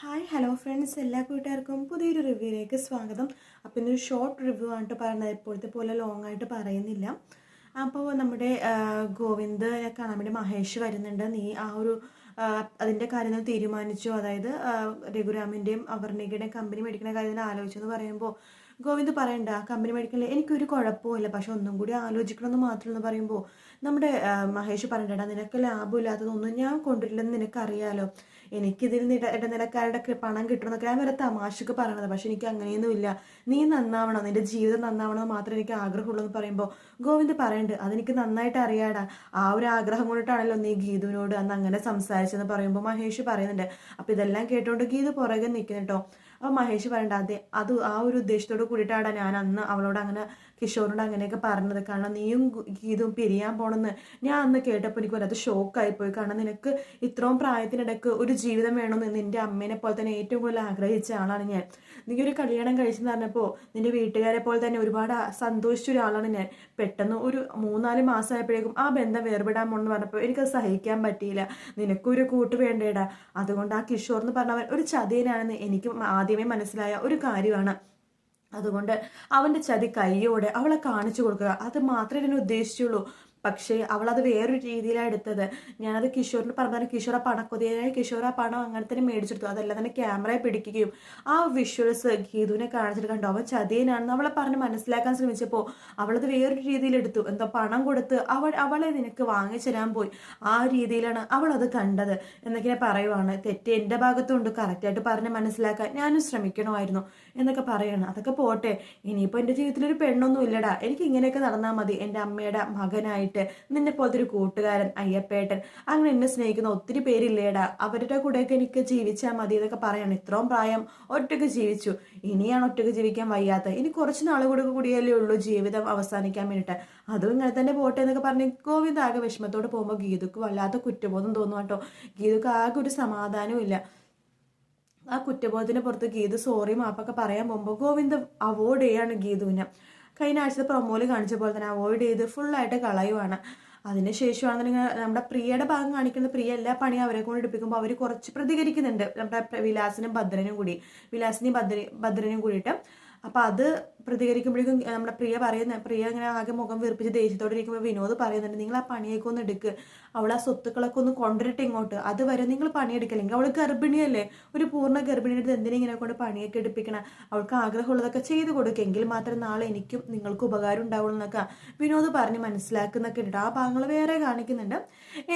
Hi hello friends എല്ലാ കൂട്ടുകാർക്കും പുതിയൊരു റിവ്യൂയിലേക്ക് സ്വാഗതം. അപ്പോൾ ഇന്നൊരു ഷോർട്ട് റിവ്യൂ ആയിട്ട് പറയുന്നത് ഇപ്പോഴത്തെ പോലെ ലോങ് ആയിട്ട് പറയുന്നില്ല. അപ്പോൾ നമ്മുടെ ഗോവിന്ദ് കാണാൻ വേണ്ടി മഹേഷ് വരുന്നുണ്ട്. നീ ആ ഒരു അതിന്റെ കാര്യങ്ങൾ തീരുമാനിച്ചു. അതായത് രഘുരാമിന്റെയും അവർണികയുടെയും കമ്പനി മേടിക്കുന്ന കാര്യത്തിൽ ആലോചിച്ചെന്ന് പറയുമ്പോൾ ഗോവിന്ദ് പറയണ്ട കമ്പനി മേടിക്കണില്ല എനിക്കൊരു കുഴപ്പമില്ല പക്ഷെ ഒന്നും കൂടി ആലോചിക്കണമെന്ന് മാത്രമെന്ന് പറയുമ്പോൾ നമ്മുടെ മഹേഷ് പറയണ്ടടാ നിനക്ക് ലാഭമില്ലാത്തതൊന്നും ഞാൻ കൊണ്ടുവരില്ലെന്ന് നിനക്കറിയാലോ. എനിക്കിതിൽ നിന്ന് ഇട ഇടനിലക്കാരുടെ പണം കിട്ടണമെന്നൊക്കെ ഞാൻ വരെ തമാശക്ക് പറയണത്. പക്ഷെ എനിക്ക് അങ്ങനെയൊന്നുമില്ല നീ നന്നാവണം നിന്റെ ജീവിതം നന്നാവണമെന്ന് മാത്രം എനിക്ക് ആഗ്രഹമുള്ളൂ എന്ന് പറയുമ്പോൾ ഗോവിന്ദ് പറയുന്നുണ്ട് അതെനിക്ക് നന്നായിട്ട് അറിയാടാ. ആ ഒരു ആഗ്രഹം കൊണ്ടിട്ടാണല്ലോ നീ ഗീതുവിനോട് അന്ന് അങ്ങനെ സംസാരിച്ചെന്ന് പറയുമ്പോൾ മഹേഷ് പറയുന്നുണ്ട്. അപ്പം ഇതെല്ലാം കേട്ടുകൊണ്ട് ഗീതു പുറകെ നിൽക്കുന്നു കേട്ടോ അപ്പോൾ മഹേഷ് പറയണ്ട അതെ അത് ആ ഒരു ഉദ്ദേശത്തോട് കൂടിയിട്ടാണ് ഞാൻ അന്ന് അവളോട് അങ്ങനെ കിഷോറിനോട് അങ്ങനെയൊക്കെ പറഞ്ഞത്. കാരണം നീയും ഗീതും പിരിയാൻ പോണെന്ന് ഞാൻ അന്ന് കേട്ടപ്പോൾ എനിക്ക് വല്ലാത്ത ഷോക്കായി പോയി കാരണം നിനക്ക് ഇത്രയും പ്രായത്തിനിടയ്ക്ക് ഒരു ജീവിതം വേണമെന്ന് നിന്റെ അമ്മേനെ പോലെ തന്നെ ഏറ്റവും കൂടുതൽ ആഗ്രഹിച്ച ആളാണ് ഞാൻ. നീ ഒരു കല്യാണം കഴിച്ചെന്ന് പറഞ്ഞപ്പോൾ നിന്റെ വീട്ടുകാരെ പോലെ തന്നെ ഒരുപാട് സന്തോഷിച്ച ഒരാളാണ് ഞാൻ. പെട്ടെന്ന് ഒരു മൂന്നാൽ മാസമായപ്പോഴേക്കും ആ ബന്ധം വേർപെടാൻ പോണെന്ന് പറഞ്ഞപ്പോൾ എനിക്കത് സഹിക്കാൻ പറ്റിയില്ല. നിനക്കൊരു കൂട്ട് വേണ്ടേടാ. അതുകൊണ്ട് ആ കിഷോർ എന്ന് പറഞ്ഞവൻ ഒരു ചതിയനാണെന്ന് എനിക്ക് ആദ്യമേ മനസ്സിലായ ഒരു കാര്യമാണ്. അതുകൊണ്ട് അവന്റെ ചതി കയ്യോടെ അവളെ കാണിച്ചു കൊടുക്കുക. അത് മാത്രമേ ഇതിനെ ഉദ്ദേശിച്ചുള്ളൂ. പക്ഷേ അവളത് വേറൊരു രീതിയിലാണ് എടുത്തത്. ഞാനത് കിഷോറിന് പറഞ്ഞാൽ കിഷോർ ആ പണക്കൊതിയായി കിഷോർ ആ പണം അങ്ങനെ തന്നെ മേടിച്ചെടുത്തു. അതല്ല തന്നെ ക്യാമറയെ പിടിക്കുകയും ആ വിഷ്വൽസ് ഗീതുവിനെ കാണിച്ചിട്ട് കണ്ടു. അവൻ ചതിയനാണെന്ന് അവളെ പറഞ്ഞ് മനസ്സിലാക്കാൻ ശ്രമിച്ചപ്പോൾ അവളത് വേറൊരു രീതിയിലെടുത്തു എന്താ പണം കൊടുത്ത് അവൾ അവളെ നിനക്ക് വാങ്ങിച്ചു തരാൻ പോയി. ആ രീതിയിലാണ് അവൾ അത് കണ്ടത് എന്നൊക്കെ പറയുവാണ്. തെറ്റ് എന്റെ ഭാഗത്തുണ്ട്. കറക്റ്റായിട്ട് പറഞ്ഞ് മനസ്സിലാക്കാൻ ഞാനും ശ്രമിക്കണമായിരുന്നു എന്നൊക്കെ പറയാണ്. അതൊക്കെ പോട്ടെ. ഇനിയിപ്പോൾ എന്റെ ജീവിതത്തിലൊരു പെണ്ണൊന്നും ഇല്ലടാ. എനിക്ക് ഇങ്ങനെയൊക്കെ നടന്നാൽ മതി. എന്റെ അമ്മയുടെ മകനായിട്ട് നിന്നെ പോലത്തെ കൂട്ടുകാരൻ അയ്യപ്പേട്ടൻ അങ്ങനെ എന്നെ സ്നേഹിക്കുന്ന ഒത്തിരി പേരില്ലേടാ. അവരുടെ കൂടെയൊക്കെ എനിക്ക് ജീവിച്ചാൽ മതി എന്നൊക്കെ പറയാണ്. ഇത്രയും പ്രായം ഒറ്റയ്ക്ക് ജീവിച്ചു. ഇനിയാണ് ഒറ്റയ്ക്ക് ജീവിക്കാൻ വയ്യാത്ത ഇനി കുറച്ച് നാൾ കൂടെ കൂടിയല്ലേ ഉള്ളൂ ജീവിതം അവസാനിക്കാൻ വേണ്ടിയിട്ട്. അതും ഇങ്ങനെ തന്നെ പോട്ടെ എന്നൊക്കെ പറഞ്ഞ് ഗോവിന്ദ് ആകെ വിഷമത്തോട് പോകുമ്പോൾ ഗീതുക്ക് വല്ലാത്ത കുറ്റബോധം തോന്നും കേട്ടോ. ഗീതുക്ക് ആകെ ഒരു സമാധാനവും ഇല്ല. ആ കുറ്റബോധത്തിന് പുറത്ത് ഗീതു സോറി മാപ്പൊക്കെ പറയാൻ പോകുമ്പോൾ ഗോവിന്ദ് അവോയ്ഡ് ചെയ്യാണ് ഗീതുവിനെ. കഴിഞ്ഞ ആഴ്ചത്തെ പ്രൊമോയിൽ കാണിച്ച പോലെ തന്നെ അവോയ്ഡ് ചെയ്ത് ഫുള്ളായിട്ട് കളയുവാണ്. അതിന് ശേഷമാണെന്നുണ്ടെങ്കിൽ നമ്മുടെ പ്രിയയുടെ ഭാഗം കാണിക്കുന്ന പ്രിയ എല്ലാ പണിയും അവരെ കൊണ്ട് എടുപ്പിക്കുമ്പോൾ അവർ കുറച്ച് പ്രതികരിക്കുന്നുണ്ട്. നമ്മുടെ വിലാസിനും ഭദ്രനും കൂടി. വിലാസിനെയും ഭദ്ര ഭദ്രനും കൂടിയിട്ട്. അപ്പം അത് പ്രതികരിക്കുമ്പോഴേക്കും നമ്മുടെ പ്രിയ പറയുന്ന പ്രിയ ഇങ്ങനെ ആകെ മുഖം വീർപ്പിച്ച് ദേഷ്യത്തോടെ ഇരിക്കുമ്പോൾ വിനോദ് പറയുന്നുണ്ട് നിങ്ങൾ ആ പണിയൊക്കെ ഒന്ന് എടുക്ക്. അവൾ ആ സ്വത്തുക്കളൊക്കെ ഒന്ന് കൊണ്ടുവരട്ടെ ഇങ്ങോട്ട്. അതുവരെ നിങ്ങൾ പണിയെടുക്കില്ലെങ്കിൽ അവൾ ഗർഭിണിയല്ലേ? ഒരു പൂർണ ഗർഭിണിയുടെ എന്തിനാ ഇങ്ങനെ കൊണ്ട് പണിയൊക്കെ എടുപ്പിക്കണം? അവൾക്ക് ആഗ്രഹമുള്ളതൊക്കെ ചെയ്തു കൊടുക്കുക എങ്കിൽ മാത്രം നാളെ എനിക്കും നിങ്ങൾക്ക് ഉപകാരം ഉണ്ടാവുള്ളൂ എന്നൊക്കെ വിനോദ് പറഞ്ഞ് മനസ്സിലാക്കുന്നൊക്കെ ഉണ്ട്. ആ ഭാഗങ്ങൾ വേറെ കാണിക്കുന്നുണ്ട്.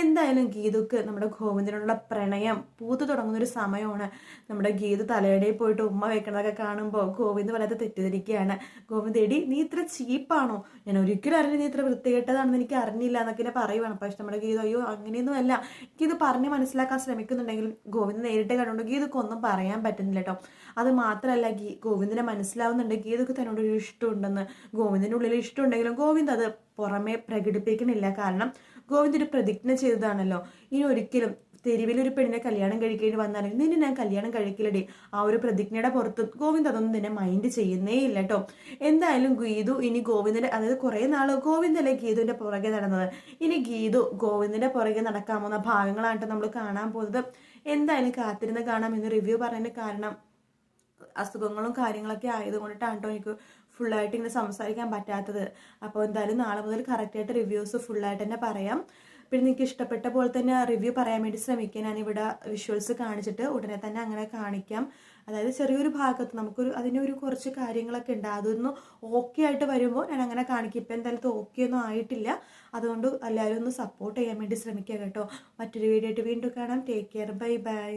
എന്തായാലും ഗീതുക്ക് നമ്മുടെ ഗോവിന്ദനോടുള്ള പ്രണയം പൂത്തു തുടങ്ങുന്ന ഒരു സമയമാണ്. നമ്മുടെ ഗീത് തലയുടെ പോയിട്ട് ഉമ്മ വെക്കണതൊക്കെ കാണുമ്പോൾ ഗോവിന്ദ് വല്ലാതെ തെറ്റിദ്ധരിക്കുകയാണ്. ഗോമതേടി നീ ഇത്ര ചീപ്പാണോ? ഞാൻ ഒരിക്കലും അറിഞ്ഞു നീ ഇത്ര വൃത്തികെട്ടതാണെന്ന് എനിക്ക് അറിഞ്ഞില്ല എന്നൊക്കെ ഇങ്ങനെ പറയുവാണ്. പക്ഷെ നമ്മുടെ ഗീത അയ്യോ അങ്ങനെയൊന്നും അല്ല എനിക്കിത് പറഞ്ഞ് മനസ്സിലാക്കാൻ ശ്രമിക്കുന്നുണ്ടെങ്കിൽ ഗോവിന്ദ് നേരിട്ട് കണ്ടുകൊണ്ട് ഗീതക്ക് ഒന്നും പറയാൻ പറ്റുന്നില്ല കേട്ടോ. അത് മാത്രമല്ല ഗീ ഗോവിന്ദിനെ മനസ്സിലാവുന്നുണ്ട് ഗീതക്ക് തന്നോട് ഒരു ഇഷ്ടമുണ്ടെന്ന്. ഗോവിന്ദിന്റെ ഉള്ളിൽ ഇഷ്ടമുണ്ടെങ്കിലും ഗോവിന്ദ് അത് പുറമെ പ്രകടിപ്പിക്കണില്ല കാരണം ഗോവിന്ദ് ഒരു പ്രതിജ്ഞ ചെയ്തതാണല്ലോ. ഇനി ഒരിക്കലും തെരുവിൽ ഒരു പെണ്ണിനെ കല്യാണം കഴിക്കേണ്ടി വന്നാലും നിന്നെ ഞാൻ കല്യാണം കഴിക്കില്ലടി. ആ ഒരു പ്രതിജ്ഞയുടെ പുറത്ത് ഗോവിന്ദ് അതൊന്നും നിന്നെ മൈൻഡ് ചെയ്യുന്നേ ഇല്ല കേട്ടോ എന്തായാലും ഗീതു ഇനി ഗോവിന്ദന്റെ അതായത് കുറേ നാൾ ഗോവിന്ദല്ലേ ഗീതുവിന്റെ പുറകെ നടന്നത്. ഇനി ഗീതു ഗോവിന്ദന്റെ പുറകെ നടക്കാൻ പോകുന്ന ഭാഗങ്ങളാണ് നമ്മൾ കാണാൻ പോകുന്നത്. എന്തായാലും കാത്തിരുന്ന് കാണാം എന്ന് റിവ്യൂ പറയുന്നതിന് കാരണം അസുഖങ്ങളും കാര്യങ്ങളൊക്കെ ആയതുകൊണ്ടിട്ടാണ് എനിക്ക് ഫുള്ളായിട്ട് ഇങ്ങനെ സംസാരിക്കാൻ പറ്റാത്തത്. അപ്പോൾ എന്തായാലും നാളെ മുതൽ കറക്റ്റായിട്ട് റിവ്യൂസ് ഫുള്ളായിട്ട് തന്നെ പറയാം. പിന്നെ നിങ്ങൾക്ക് ഇഷ്ടപ്പെട്ട പോലെ തന്നെ റിവ്യൂ പറയാൻ വേണ്ടി ശ്രമിക്കാം ഞാനിവിടെ വിഷ്വൽസ് കാണിച്ചിട്ട് ഉടനെ തന്നെ അങ്ങനെ കാണിക്കാം. അതായത് ചെറിയൊരു ഭാഗത്ത് നമുക്കൊരു അതിന്റെ ഒരു കുറച്ച് കാര്യങ്ങളൊക്കെ ഉണ്ട്. അതൊന്ന് ഓക്കെ ആയിട്ട് വരുമ്പോൾ ഞാൻ അങ്ങനെ കാണിക്കും. ഇപ്പം എന്തായാലും ഓക്കെ ഒന്നും ആയിട്ടില്ല. അതുകൊണ്ട് എല്ലാവരും ഒന്ന് സപ്പോർട്ട് ചെയ്യാൻ വേണ്ടി ശ്രമിക്കുക കേട്ടോ. മറ്റൊരു വീഡിയോ ആയിട്ട് വീണ്ടും കാണാം. Take care bye bye